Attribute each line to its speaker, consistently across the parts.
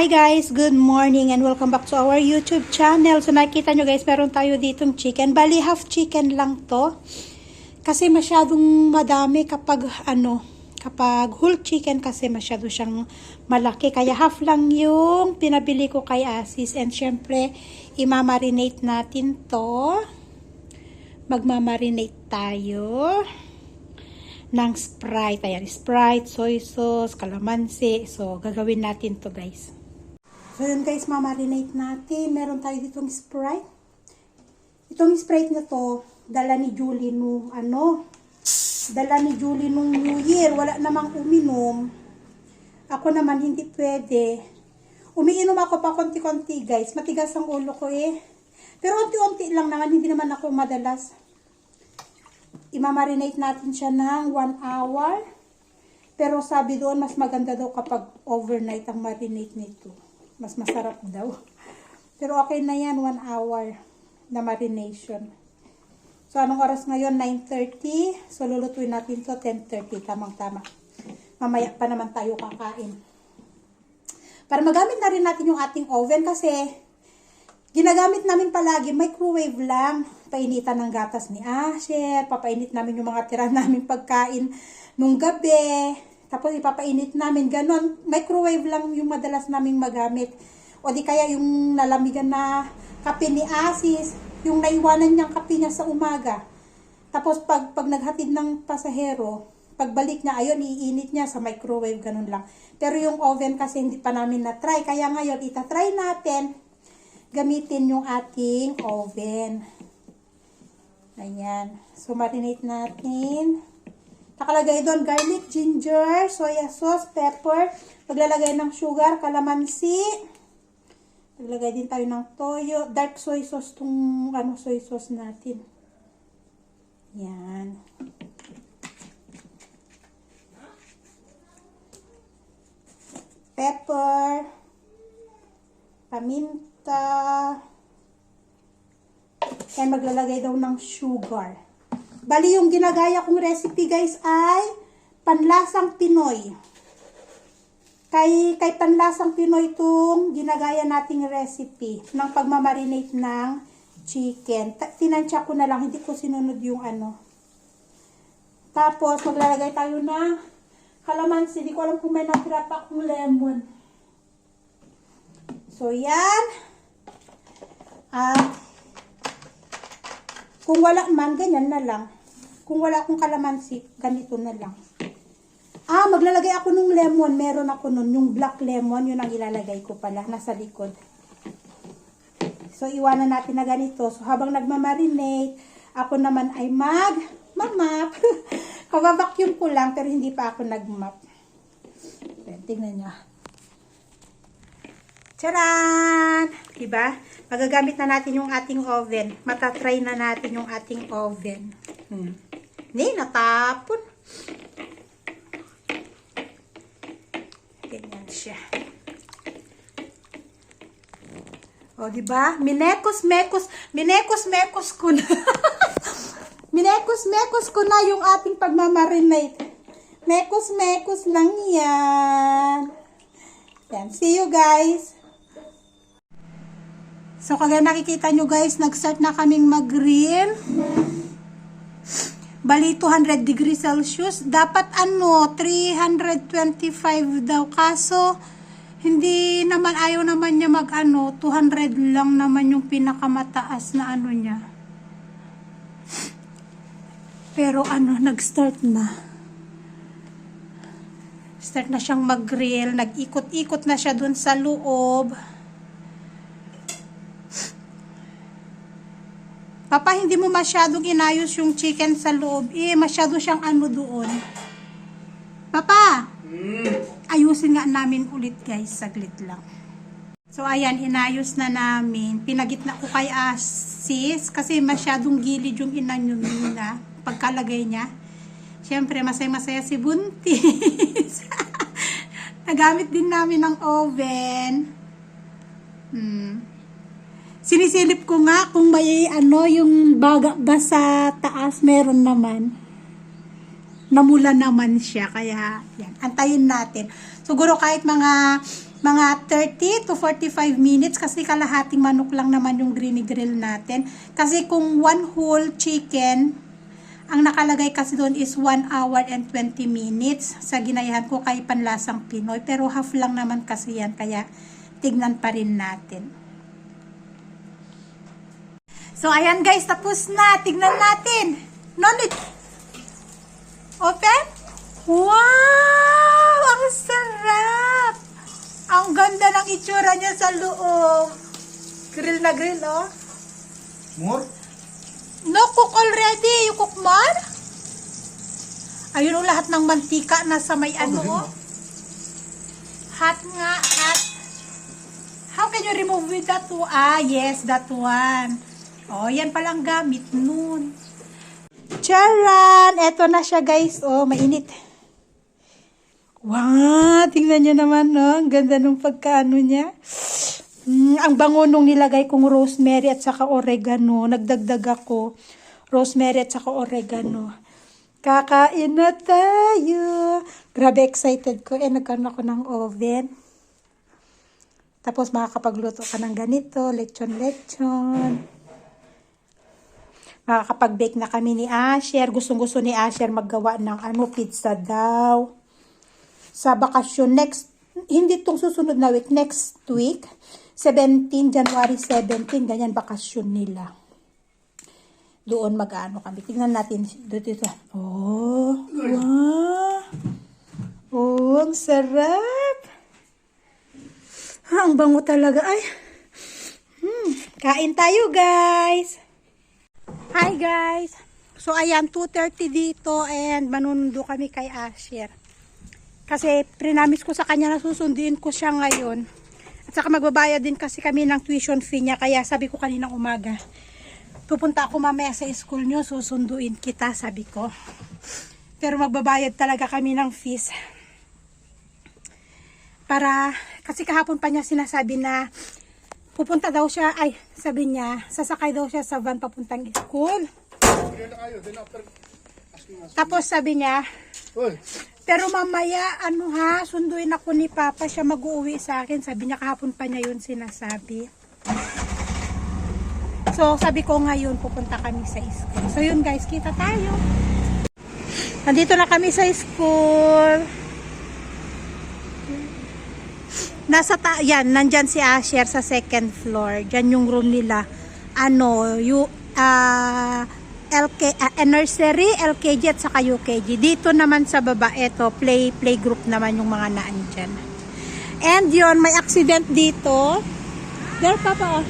Speaker 1: Hi guys, good morning and welcome back to our YouTube channel. So nakita nyo guys, meron tayo ditong chicken. Bali, half chicken lang to. Kasi masyadong madami kapag ano, kapag whole chicken kasi masyado siyang malaki. Kaya half lang yung pinabili ko kay Asis. And syempre, imamarinate natin to. Magmamarinate tayo ng Sprite. Ayan, Sprite, soy sauce, calamansi. So, gagawin natin to guys. So, yun guys, mamarinate natin. Meron tayo ditong Sprite. Itong Sprite na to, dala ni Julie nung ano, dala ni Julie nung New Year. Wala namang uminom. Ako naman, hindi pwede. Umiinom ako pa konti-konti guys. Matigas ang ulo ko eh. Pero unti-unti lang naman, hindi naman ako madalas imamarinate natin siya ng 1 hour. Pero sabi doon, mas maganda daw kapag overnight ang marinate nito. Mas masarap daw. Pero okay na yan, 1 hour na marination. So, anong oras ngayon? 9.30. So, lulutuin natin to 10.30. Tamang-tama. Mamaya pa naman tayo kakain. Para magamit na rin natin yung ating oven kasi Ginagamit namin palagi, microwave lang. Painitan ng gatas ni Asher, papainit namin yung mga tira namin pagkain nung gabi. Tapos ipapainit namin, ganon. Microwave lang yung madalas naming magamit. O di kaya yung nalamigan na kape ni Asis, yung naiwanan niyang kape niya sa umaga. Tapos pag, pag naghatid ng pasahero, pagbalik niya, ayun, iinit niya sa microwave, ganun lang. Pero yung oven kasi hindi pa namin na-try. Kaya ngayon, itatry natin gamitin yung ating oven. Ayan. So, marinate natin. Nakalagay doon garlic, ginger, soya sauce, pepper. Maglalagay ng sugar, calamansi. Maglagay din tayo ng toyo. Dark soy sauce tong ano, soy sauce natin. Yan. Pepper. Paminta. Kaya maglalagay daw ng sugar. Bali yung ginagaya kong recipe guys ay panlasang Pinoy. Kay, kay panlasang Pinoy itong ginagaya nating recipe ng pagmamarinate ng chicken. Tinansya ko na lang, hindi ko sinunod yung ano. Tapos maglalagay tayo ng kalamansi. Hindi ko alam kung may natira akong lemon. So, yan. At, kung wala man, ganyan na lang. Kung wala akong kalamansi, ganito na lang. Ah, maglalagay ako ng lemon. Meron ako nun. Yung black lemon, yun ang ilalagay ko pala. Nasa likod. So, iwanan natin na ganito. So, habang nagmamarinate, ako naman ay mag mamap. Kababakyum ko lang, pero hindi pa ako nagmap. Tingnan nyo. Charan! Diba? Magagamit na natin yung ating oven. Matatry na natin yung ating oven. Hmm. Ni, natapon. Ganyan siya. O, diba? Minekos, mekos, minekos, mekos ko na. minekos, mekos ko na yung ating pagmamarinate. Mekos, mekos lang yan. Yan. See you guys. So, kagaya nakikita nyo guys, nag-start na kaming mag-grill. Bali, 200 degrees Celsius. Dapat ano, 325 daw. Kaso, hindi naman, ayaw naman niya mag-ano, 200 lang naman yung pinakamataas na ano niya. Pero ano, nag-start na. Start na siyang mag-grill. Nag-ikot-ikot na siya dun sa loob. Papa, hindi mo masyadong inayos yung chicken sa loob. Eh, masyado siyang ano doon. Papa! Ayusin nga namin ulit guys, saglit lang. So, ayan, inayos na namin. Pinagitna ko kay Asis kasi masyadong gilid yung inanyo nila pagkalagay niya. Siyempre, masaya-masaya si Buntis. Nagamit din namin ng oven. Hmm. Sinisilip ko nga kung may ano yung baga ba sa taas meron naman. Namula naman siya kaya yan. Antayin natin. Siguro kahit mga mga 30 to 45 minutes kasi kalahating manok lang naman yung grill natin. Kasi kung one whole chicken, ang nakalagay kasi doon is 1 hour and 20 minutes sa ginayahan ko kay panlasang Pinoy. Pero half lang naman kasi yan, kaya tignan pa rin natin. So, ayan guys, tapos na. Tignan natin. Nonit. Open? Wow! Ang sarap! Ang ganda ng itsura niya sa loob. Grill na grill, oh.
Speaker 2: More?
Speaker 1: No cook already. You cook more? Ayun oh, lahat ng mantika nasa may ano, oh. Hot nga, hot. How can you remove with that one? Ah, yes, that one. Oh, yan palang gamit nun. Charan! Eto na siya, guys. Oh, mainit. Wow! Tingnan niyo naman, no? Ang ganda ng pagkaano niya. Mm, ang bango nung nilagay kong rosemary at saka oregano. Nagdagdag ako. Rosemary at saka oregano. Kakain na tayo. Grabe excited ko. Eh, nagkaroon ako ng oven. Tapos makakapagluto ka ng ganito. Lechon-lechon. Makakapag-bake na kami ni Asher. Gustong-gusto ni Asher maggawa ng ano, pizza daw sa bakasyon next, hindi itong susunod na week, next week, 17, January 17, ganyan bakasyon nila. Doon mag-ano kami. Tingnan natin dito. dito. Oh, wow. Oh, ang sarap. Ha, ang bango talaga. Ay. Hmm, kain tayo, guys. Hi, guys. So, ayan, 2.30 dito and manunundo kami kay Asher. Kasi prinamis ko sa kanya na susunduin ko siya ngayon. At saka magbabayad din kasi kami ng tuition fee niya. Kaya sabi ko kaninang umaga, pupunta ako mamaya sa school niyo, susunduin kita, sabi ko. Pero magbabayad talaga kami ng fees. Para, kasi kahapon pa niya sinasabi na pupunta daw siya, ay, sabi niya, sasakay daw siya sa van papuntang school. Tapos sabi niya, Pero mamaya, ano ha, sunduin ako ni Papa, siya mag-uwi sa akin. Sabi niya kahapon pa niya yun sinasabi. So, sabi ko ngayon, pupunta kami sa school. So, yun guys, kita tayo. Nandito na kami sa school. Nasa ta yan, nandyan si Asher sa second floor. Diyan yung room nila. Ano, you, ah, LK, ah, nursery, LKG at saka UKG. Dito naman sa baba, eto, play, play group naman yung mga naan dyan. And yun, may accident dito. There, Papa, oh.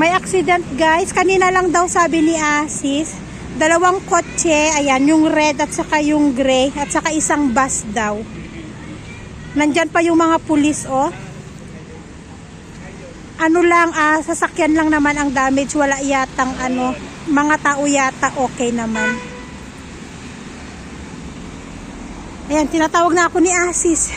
Speaker 1: May accident, guys. Kanina lang daw sabi ni Asis. Dalawang kotse, ayan, yung red at saka yung gray, at saka isang bus daw. Nandyan pa yung mga pulis, oh ano lang, ah, sasakyan lang naman ang damage. Wala yatang ano, mga tao yata okay naman. Ayan, tinatawag na ako ni Asis.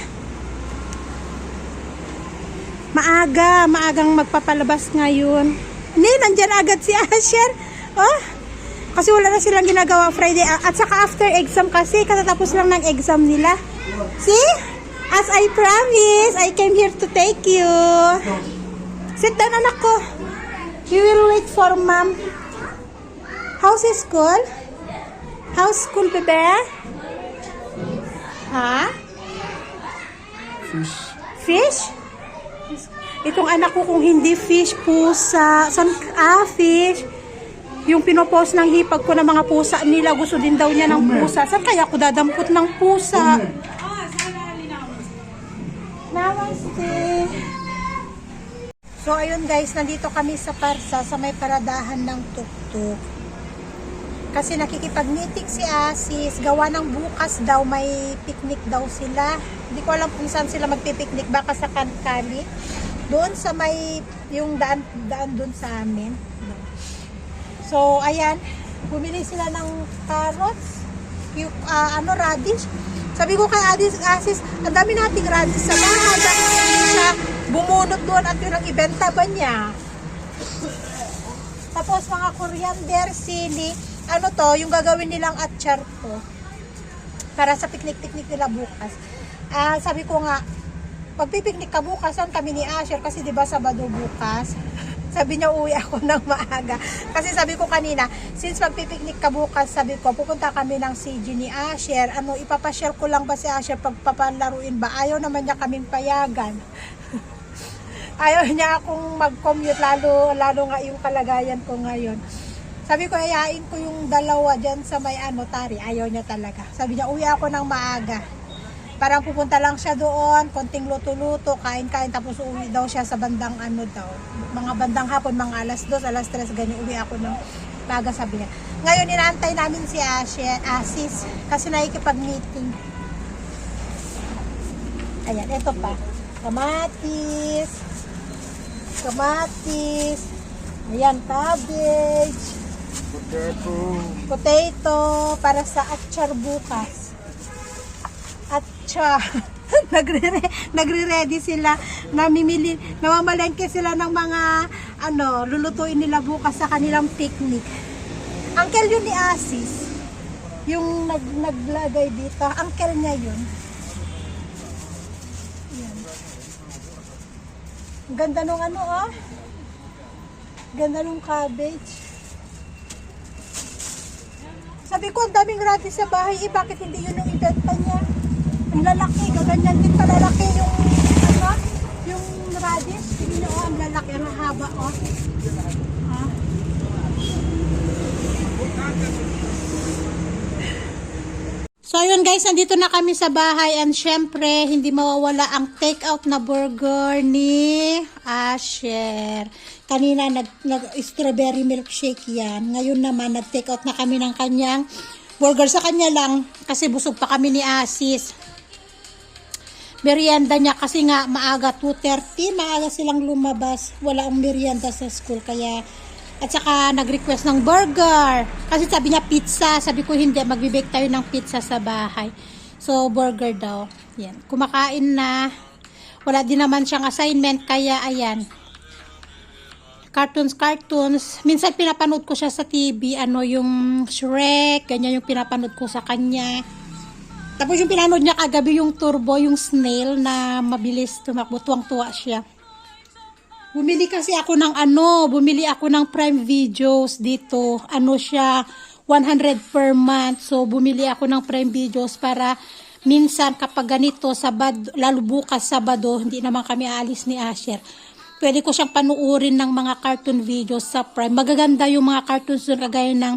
Speaker 1: Maaga, maagang magpapalabas ngayon. Hindi, nandyan agad si Asher. Oh, kasi wala na silang ginagawa Friday. At saka after exam kasi, katatapos lang ng exam nila. See? As I promised, I came here to take you. Sit down, anak ko. We will wait for mom. How's school? How's school, bebe? Ha?
Speaker 2: fish.
Speaker 1: Fish? Itong anak ko kung hindi fish, pusa. San, ah, fish. Yung pinopost ng hipag ko ng mga pusa nila, gusto din daw niya ng pusa. Saan kaya ako dadampot ng pusa? Namaste. So, ayun guys, nandito kami sa Parsa, sa may paradahan ng tuktuk. Kasi nakikipag-meeting si Asis, gawa ng bukas daw, may picnic daw sila. Hindi ko alam kung saan sila magpipiknik, baka sa Kankali. Doon sa may, yung daan, daan doon sa amin. So, ayan, bumili sila ng carrots, yung, ah, ano, radish. Sabi ko kay Asis, Asis, ang dami nating radish sa bahay. Bakit hindi siya bumunot doon at yun ang ibenta ba niya? Tapos mga coriander, sili, ano to, yung gagawin nilang atchar to. Para sa picnic-picnic nila bukas. Ah, sabi ko nga, magpipiknik ka bukas, saan kami ni Asher? Kasi di ba Sabado bukas? Sabi niya, uwi ako ng maaga. Kasi sabi ko kanina, since magpipiknik ka bukas, sabi ko, pupunta kami ng CG ni Asher. Ano, ipapashare ko lang ba si Asher pag papalaruin ba? Ayaw naman niya kaming payagan. Ayaw niya akong mag-commute, lalo, lalo nga yung kalagayan ko ngayon. Sabi ko, ayain ko yung dalawa dyan sa may ano. Ayaw niya talaga. Sabi niya, uwi ako ng maaga. Parang pupunta lang siya doon, konting luto-luto, kain-kain, tapos uwi daw siya sa bandang ano daw. Mga bandang hapon, mga alas 2, alas 3, ganyan, uwi ako ng maaga sabi niya. Ngayon, inaantay namin si Ashe, Asis, kasi nakikipag-meeting. Ayan, ito pa. Kamatis. Kamatis. Ayan, cabbage.
Speaker 2: Potato.
Speaker 1: Potato para sa atchar bukas. Atchar. nagre nagre-ready sila namimili namamalengke sila ng mga ano lulutuin nila bukas sa kanilang picnic uncle yun ni Asis yung nag naglagay dito uncle niya yun Yan. Ang ganda nung ano oh ganda nung cabbage sabi ko, ang daming radish sa bahay. Eh, bakit hindi yun yung ibenta niya? Ang lalaki. Gaganyan din palalaki yung, ano, yung radish. Tingin niyo, oh, ang lalaki. Ang haba, oh. Ha? So ayun guys, nandito na kami sa bahay and syempre hindi mawawala ang take out na burger ni Asher. Kanina nag, nag strawberry milkshake yan. Ngayon naman nag take out na kami ng kanyang burger sa kanya lang kasi busog pa kami ni Asis. Merienda niya kasi nga maaga 2.30, maaga silang lumabas. Wala ang merienda sa school kaya at saka nag-request ng burger. Kasi sabi niya pizza. Sabi ko hindi, magbibake tayo ng pizza sa bahay. So, burger daw. Yan. Kumakain na. Wala din naman siyang assignment. Kaya, ayan. Cartoons, cartoons. Minsan pinapanood ko siya sa TV. Ano, yung Shrek. Ganyan yung pinapanood ko sa kanya. Tapos yung pinanood niya kagabi yung turbo, yung snail na mabilis tumakbo. Tuwang-tuwa siya. Bumili kasi ako ng ano, bumili ako ng Prime Videos dito. Ano siya, 100 per month. So, bumili ako ng Prime Videos para minsan kapag ganito, sabad, lalo bukas Sabado, hindi naman kami aalis ni Asher. Pwede ko siyang panuorin ng mga cartoon videos sa Prime. Magaganda yung mga cartoons doon kagaya ng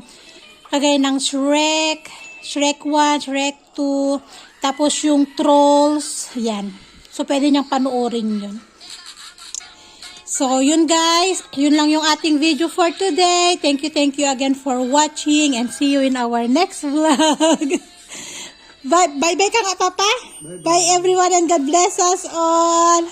Speaker 1: kagaya ng Shrek, Shrek 1, Shrek 2, tapos yung Trolls, yan. So, pwede niyang panuorin yun. So, yun guys. Yun lang yung ating video for today. Thank you, thank you again for watching and see you in our next vlog. bye, bye, bye ka nga, Papa. Bye, everyone and God bless us all.